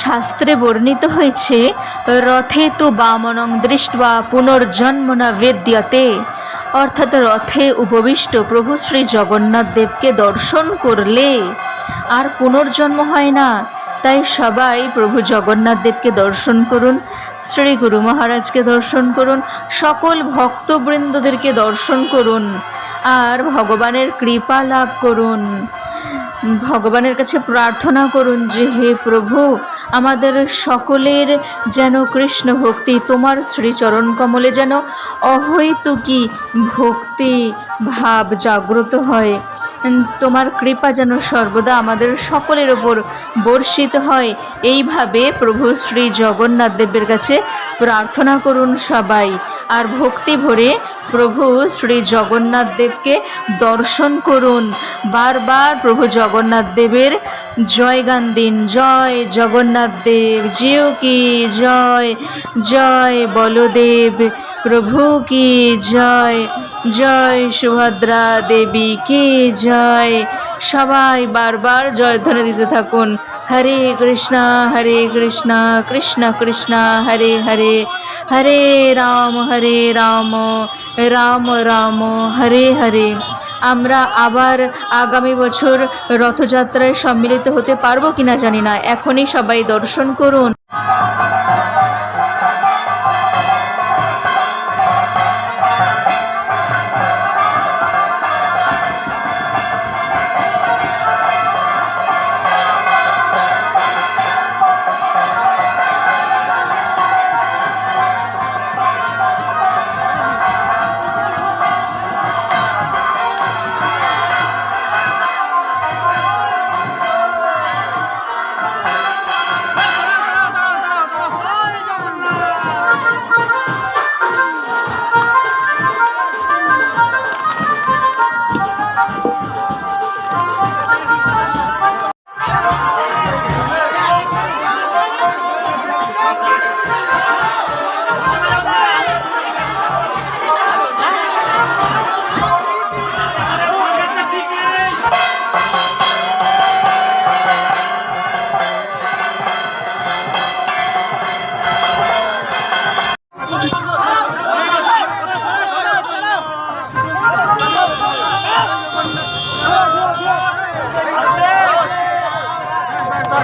শাস্ত্রে বর্ণিত হয়েছে, রথে তো বামনং দৃষ্টা পুনর্জন্ম না বেদ্যতে। অর্থাৎ রথে উপবিষ্ট প্রভু শ্রী জগন্নাথ দেবকে দর্শন করলে আর পুনর্জন্ম হয় না। তাই সবাই প্রভু জগন্নাথ দেবকে দর্শন করুন, শ্রী গুরু মহারাজকে দর্শন করুন, সকল ভক্তবৃন্দদেরকে দর্শন করুন, আর ভগবানের কৃপা লাভ করুন। ভগবানের কাছে প্রার্থনা করুন যে, হে প্রভু, আমাদের সকলের যেন কৃষ্ণ ভক্তি, তোমার শ্রীচরণ কমলে যেন অহৈতুকী ভক্তি ভাব জাগ্রত হয়। তোমার কৃপা যেন সর্বদা আমাদের সকলের ওপর বর্ষিত হয়। এইভাবে প্রভু শ্রী জগন্নাথ দেবের কাছে প্রার্থনা করুন সবাই। আর ভক্তি ভরে প্রভু শ্রী জগন্নাথ দেবকে দর্শন করুন। বারবার প্রভু জগন্নাথ দেবের জয়গান দিন। জয় জগন্নাথ দেব জিও কি জয়। জয় বলদেব প্রভু কি জয়? জয় সুভদ্রা দেবী কি জয়? সবাই বারবার জয়ধ্বনি দিতে থাকুন। হরে কৃষ্ণা হরে কৃষ্ণা, কৃষ্ণ কৃষ্ণ, হরে হরে। হরে রাম হরে রাম রাম রাম, হরে হরে। আমরা আবার আগামী বছর রথযাত্রায় সম্মিলিত হতে পারব কিনা জানি না। এখনই সবাই দর্শন করুন।